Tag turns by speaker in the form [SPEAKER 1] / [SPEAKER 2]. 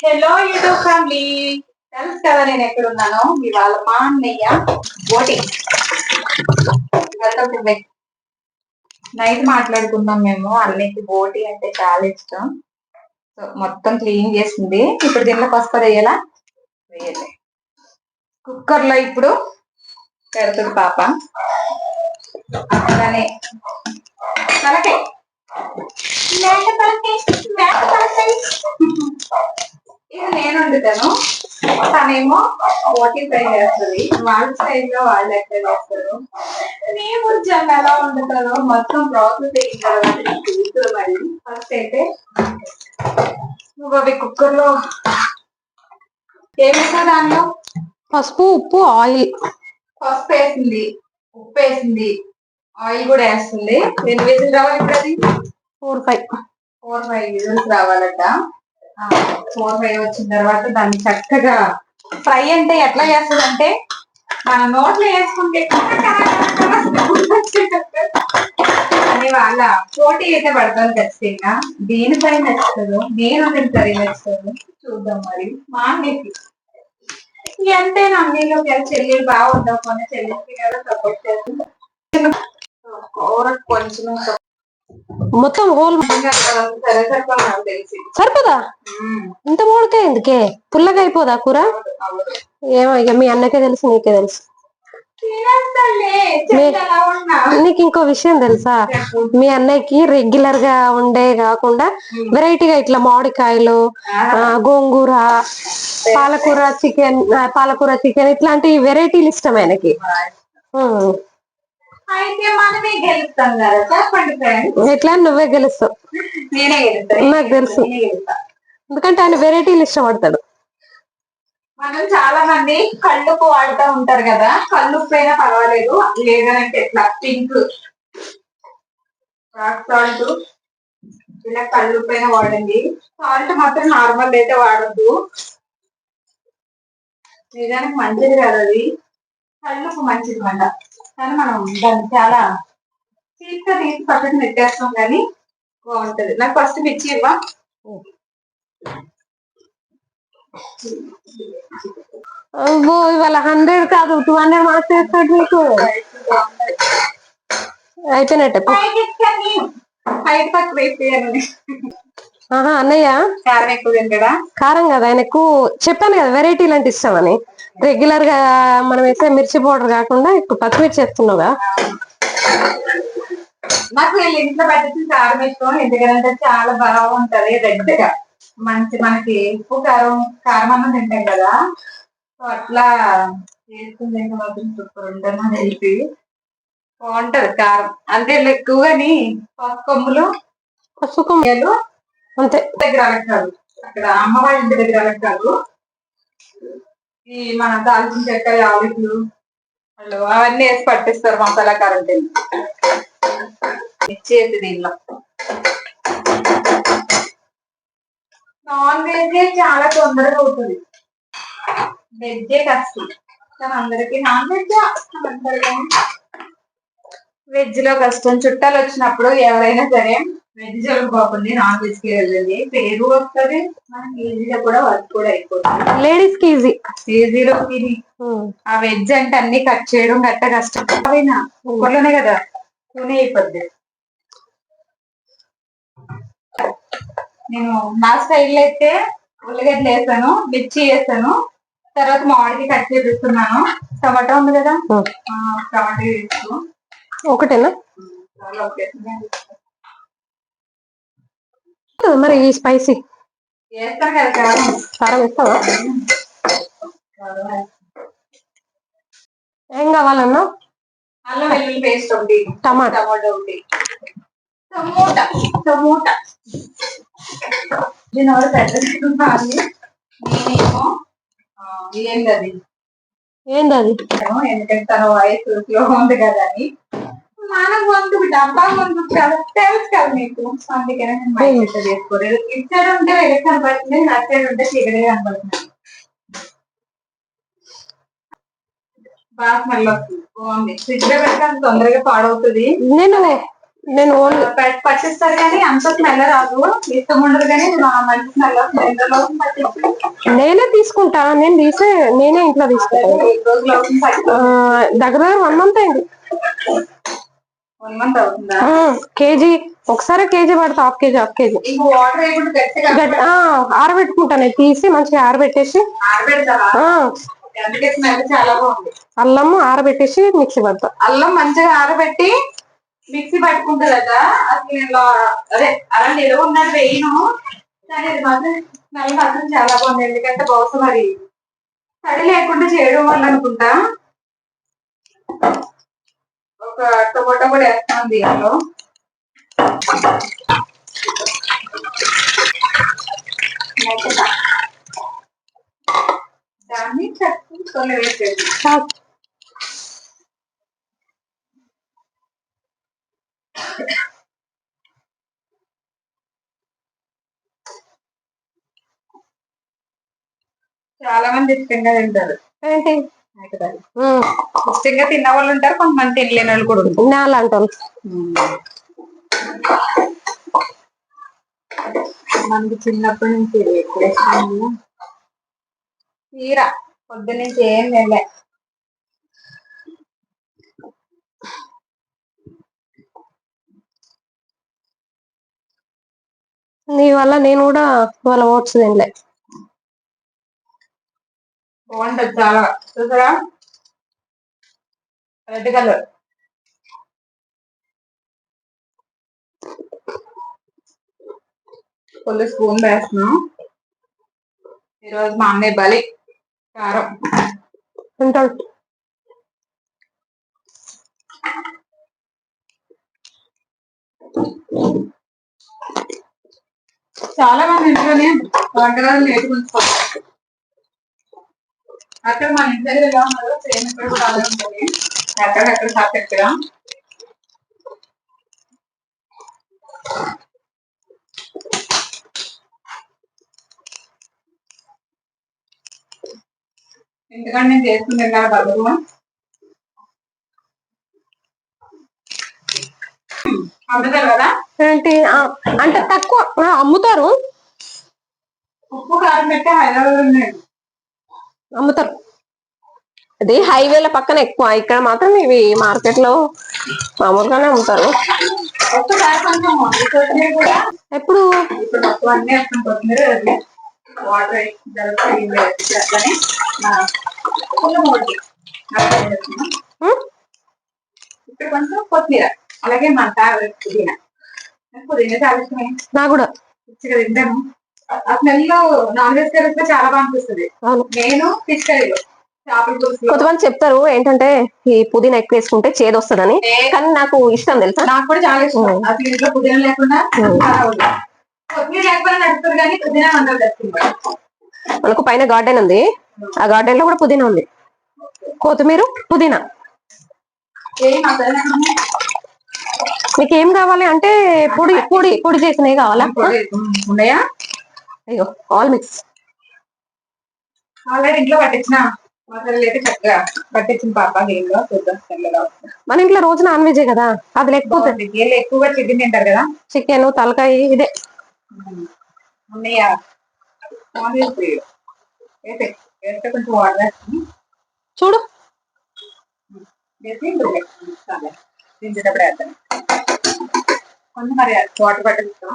[SPEAKER 1] Hello YouTube family తెలుసు కదా నేను ఎక్కడ ఉన్నాను ఇవాళ మా అన్నయ్య ఓటింగ్ వెల్కమ్ టు బెక్ నైట్ మాట్లాడుకున్నాం మేము. అన్నయ్యకి బోటి అంటే చాలా ఇష్టం. సో మొత్తం క్లీన్ చేసింది. ఇప్పుడు దీనిలో పసుపు వేయాలా? వేయాలి. కుక్కర్లో ఇప్పుడు పెడుతుంది పాప. అలానే తలకాయ మేక తలకాయ మేక తలకాయ. ఇది నేను వండుతాను. తనేమో ఓటీ ఫ్రై చేస్తుంది. వాళ్ళ స్టైల్లో వాళ్ళు ఎక్కడ చేస్తారు. నేను కొంచెం ఎలా వండుతాను మొత్తం ప్రాసెస్ అయిన తర్వాత చూస్తారు మరి. ఫస్ట్ అయితే నువ్వు అవి కుక్కర్లో ఏమిటా దానిలో?
[SPEAKER 2] పసుపు ఉప్పు ఆయిల్.
[SPEAKER 1] పసుపు వేసింది. ఉప్పు వేసింది. ఆయిల్ కూడా వేస్తుంది. ఎన్ని వేసులు రావాలి ఇప్పుడు అది?
[SPEAKER 2] Four five.
[SPEAKER 1] Four five whistles రావాలట. Four fry వచ్చిన తర్వాత దాన్ని చక్కగా ఫ్రై అంటే ఎట్లా చేస్తుందంటే మన నోట్లో వేసుకుంటే అని వాళ్ళ పోటీ అయితే పడతాను ఖచ్చితంగా. దేనిపై నచ్చుతుందో నేను తింటారు నచ్చుతుందో చూద్దాం మరి. మా అన్నకి అంతే అన్నీలో కలిసి చెల్లెలు బాగుంటాం కొన్ని చెల్లెలకి కదా సపోర్ట్ చేస్తుంది కూర కొంచెం
[SPEAKER 2] మొత్తం హోల్ సరిపోదా? ఇంత మూడకే ఎందుకే? పుల్లగా అయిపోదా కూర? ఏమో ఇక మీ అన్నకే తెలుసు నీకే తెలుసు. నీకు ఇంకో విషయం తెలుసా? మీ అన్నయ్యకి రెగ్యులర్గా ఉండే కాకుండా వెరైటీగా ఇట్లా మామిడికాయలు గోంగూర పాలకూర చికెన్ పాలకూర చికెన్ ఇట్లాంటి వెరైటీలు ఇష్టం ఆయనకి.
[SPEAKER 1] అయితే మనమే గెలుస్తాం కదా చెప్పండి
[SPEAKER 2] ఎట్లా? నువ్వే గెలుస్తావు.
[SPEAKER 1] నేనే గెలుస్తాను.
[SPEAKER 2] నాకు తెలుసు. ఎందుకంటే ఆయన వెరైటీలు ఇష్టపడతాడు.
[SPEAKER 1] మనం చాలా మంది కళ్ళుప్పు వాడుతూ ఉంటారు కదా? కళ్ళుప్పు అయినా పర్వాలేదు. లేదనంటే ఎట్లా పింక్ రాక్ సాల్ట్ ఇలా కళ్ళుప్పు అయినా వాడండి. సాల్ట్ మాత్రం నార్మల్ అయితే వాడద్దు. నిజానికి మంచిది కాదు అది. కళ్ళుప్పు మంచిది మాట కానీ మనం దాన్ని చాలా చీప్గా తీసి పక్కన పెట్టేస్తాం కానీ బాగుంటది. నాకు ఫస్ట్ మిర్చి ఇవ్వ.
[SPEAKER 2] ఇవాళ హండ్రెడ్ కాదు టూ హండ్రెడ్ మార్క్స్ వేస్తాడు నీకు. అయిపోయినట్టే అన్నయ్య?
[SPEAKER 1] కారం ఎక్కువ తింటాడా?
[SPEAKER 2] కారం కదా ఆయన ఎక్కువ చెప్పాను కదా వెరైటీలు అంటే ఇష్టం అని రెగ్యులర్గా మనం వేసే మిర్చి పౌడర్ కాకుండా ఎక్కువ పచ్చిమిర్చి వేస్తున్నావుగా
[SPEAKER 1] నాకు వీళ్ళు ఇంట్లో పెట్టిన కారం ఇష్టం ఎందుకంటే చాలా బాగుంటది రెడ్గా మంచి మనకి ఉప్పు కారం కారం అన్నం తింటాం కదా. సో అట్లా చేసుకుని తింటే మాత్రం సూపర్ ఉంటుంది అని తెలిసి బాగుంటది కారం. అంటే ఎక్కువగాని పసుపు కొమ్ములు
[SPEAKER 2] పసుపు కొమ్మ- అంతే.
[SPEAKER 1] దగ్గర అక్కడ అమ్మ వాళ్ళ ఇంటి దగ్గర అలగ కాదు ఈ మన దాల్చిన చెక్క యాలకులు వాళ్ళు అవన్నీ వేసి పట్టిస్తారు మసాలా కరెంట్ కింద. దీనిలో. నాన్ వెజ్ చాలా తొందరగా అవుతుంది. వెజ్జే కష్టం. కానీ అందరికి నాన్ వెజ్ వెజ్లో కష్టం. చుట్టాలు వచ్చినప్పుడు ఎవరైనా సరే
[SPEAKER 2] లేడీస్కి ఈజీ
[SPEAKER 1] ఈజీలో తిని. ఆ వెజ్ అంటే అన్ని కట్ చేయడం గట్ట కష్టం. అవైనా? కుక్కర్లోనే కదా? తూనే అయిపోద్ది. నేను నా స్టైల్ అయితే ఉల్లిగడ్డలు వేసాను మిర్చి వేసాను తర్వాత మామిడికి కట్ చేపిస్తున్నాను. టమాటా ఉంది కదా? ఆ, టమాటా వేస్తూ
[SPEAKER 2] ఒకటేనా?
[SPEAKER 1] ఓకే.
[SPEAKER 2] మరి ఈ స్పైసీ
[SPEAKER 1] కారం
[SPEAKER 2] ఇస్తావా? ఏం కావాలన్నా?
[SPEAKER 1] అల్లం వెల్లుల్లి పేస్ట్ ఒకటి
[SPEAKER 2] టమాటా.
[SPEAKER 1] టమాటా ఒకటి. Tomato tomato. దీని వల్ల పెద్దది నేనేమో ఏంటది
[SPEAKER 2] ఏంది అది
[SPEAKER 1] ఎందుకంటే తన వాయిస్ స్లో ఉంది కదా అని. మన డబ్బా తెలుసు కదా మీకు. అందుకనే నేను మైండ్ సెట్ చేసుకోలేదు. ఇటు సైడ్ ఉంటే ఉంటే చీకటిగా కనబడుతుంది. బాగా స్మెల్ వస్తుంది. బాగుంది. ఫ్రిడ్జ్లో పెడితే అంత తొందరగా పాడవుతుంది.
[SPEAKER 2] నేను నేను
[SPEAKER 1] పట్టిస్తారు కానీ అంత స్మెల్ రాదు. ఇష్టం ఉండదు కానీ మంచి స్మెల్
[SPEAKER 2] నేనే తీసుకుంటా. నేను తీసే నేనే ఇంట్లో తీసుకుంటాను దగ్గర వన్ మంత్ అయింది. కేజీ ఒకసారి కేజీ పడతా హాఫ్ కేజీ హాఫ్ కేజీ.
[SPEAKER 1] ఇంక వాటర్ వేయకుండా గట్టిగా
[SPEAKER 2] గట్- ఆ, ఆరబెట్టుకుంటా నేను తీసి మంచిగా ఆరబెట్టేసి. అల్లము ఆరబెట్టేసి మిక్సీ పడతా.
[SPEAKER 1] అల్లం మంచిగా ఆరబెట్టి మిక్సీ పట్టుకుంటుందట. అసలు నేను అదే అలా నిలవ ఉన్నది వేయను. కానీ ఇది మాత్రం స్మెల్ మాత్రం చాలా బాగుంది. ఎందుకంటే బహుశా మరి తడి లేకుండా చేయడం వల్ల అనుకుంటా. ఒక టొమాటో కూడా వేస్తాను దీంట్లో దాన్ని చట్నీ వేసేది
[SPEAKER 2] చాలా
[SPEAKER 1] మంది ఇష్టంగా తింటారు.
[SPEAKER 2] ఏంటి
[SPEAKER 1] ఇష్టంగా తిన్న వాళ్ళు ఉంటారు కొంతమంది తినలేని వాళ్ళు కూడా ఉంటారు.
[SPEAKER 2] నేల అంటాను
[SPEAKER 1] మనకి చిన్నప్పటి నుంచి. తీర పొద్దు నుంచి ఏం తినలే.
[SPEAKER 2] నీ వల్ల నేను కూడా వాళ్ళ ఓట్స్ తినలే.
[SPEAKER 1] బాగుంటది చాలా చూసారా? Red colour. ఫుల్ స్పూన్ వేస్తున్నాం. ఈరోజు మా అన్నయ్య బలి కారం. చాలా మంది ఇంట్లోనే వంటకాలు నేర్చుకుంటారు అక్కడ మన ఇంటి దగ్గర ఎలా ఉన్నారో. సేమ్ ఇక్కడ కూడా అలా ఉంటుంది ఎక్కడెక్కడ పర్ఫెక్ట్గా ఎందుకంటే నేను చేసుకుంటాను కదా బతుకు అమ్ముతారు కదా?
[SPEAKER 2] ఏంటి? అంటే తక్కువ అమ్ముతారు.
[SPEAKER 1] ఉప్పు కారం పెట్టి హైదరాబాద్ ఉన్నాయి
[SPEAKER 2] అమ్ముతారు. అది హైవేల పక్కన ఎక్కువ. ఇక్కడ మాత్రం ఇవి మార్కెట్లో మామూలుగానే అమ్ముతారు. ఎప్పుడు?
[SPEAKER 1] నాకు
[SPEAKER 2] కూడా.
[SPEAKER 1] ఆ స్మెల్ నాన్ వెజ్ కర్రీస్లో చాలా బాగా అనిపిస్తుంది.
[SPEAKER 2] అవును.
[SPEAKER 1] నేను ఫిష్ కర్రీలో చేపల పులుసులో
[SPEAKER 2] కొంతమంది చెప్తారు ఏంటంటే ఈ పుదీనా ఎక్కువ వేసుకుంటే చేదు వస్తుందని కానీ నాకు ఇష్టం తెలుసా?
[SPEAKER 1] నాకు కూడా చాలా ఇష్టం. అసలు ఇంట్లో పుదీనా లేకుండా అవ్వదు. కొత్తిమీర లేకపోయినా నడుస్తుంది కానీ పుదీనా అందరూ తెచ్చుకుంటారు
[SPEAKER 2] మనకు పైన గార్డెన్ ఉంది. ఆ గార్డెన్లో కూడా పుదీనా ఉంది. కొత్తిమీర పుదీనా. మీకు ఏం కావాలి అంటే పొడి పొడి పొడి చేసినవి కావాలా?
[SPEAKER 1] ఉన్నాయా?
[SPEAKER 2] అయ్యో ఆల్ మిక్స్
[SPEAKER 1] ఆల్రెడీ ఇంట్లో పట్టించిన చక్కగా పట్టించిన పాప గేమ్లో చూద్దాం.
[SPEAKER 2] మన ఇంట్లో రోజు నాన్ వెజే కదా అది లేకపోతే.
[SPEAKER 1] ఎక్కువగా చికెన్ తింటారు కదా.
[SPEAKER 2] చికెన్ తలకాయ ఇదే.
[SPEAKER 1] కొంచెం వాటర్ వేసుకుని
[SPEAKER 2] చూడు.
[SPEAKER 1] వేసి కొంచెం మరి వాటర్ పట్టిస్తాం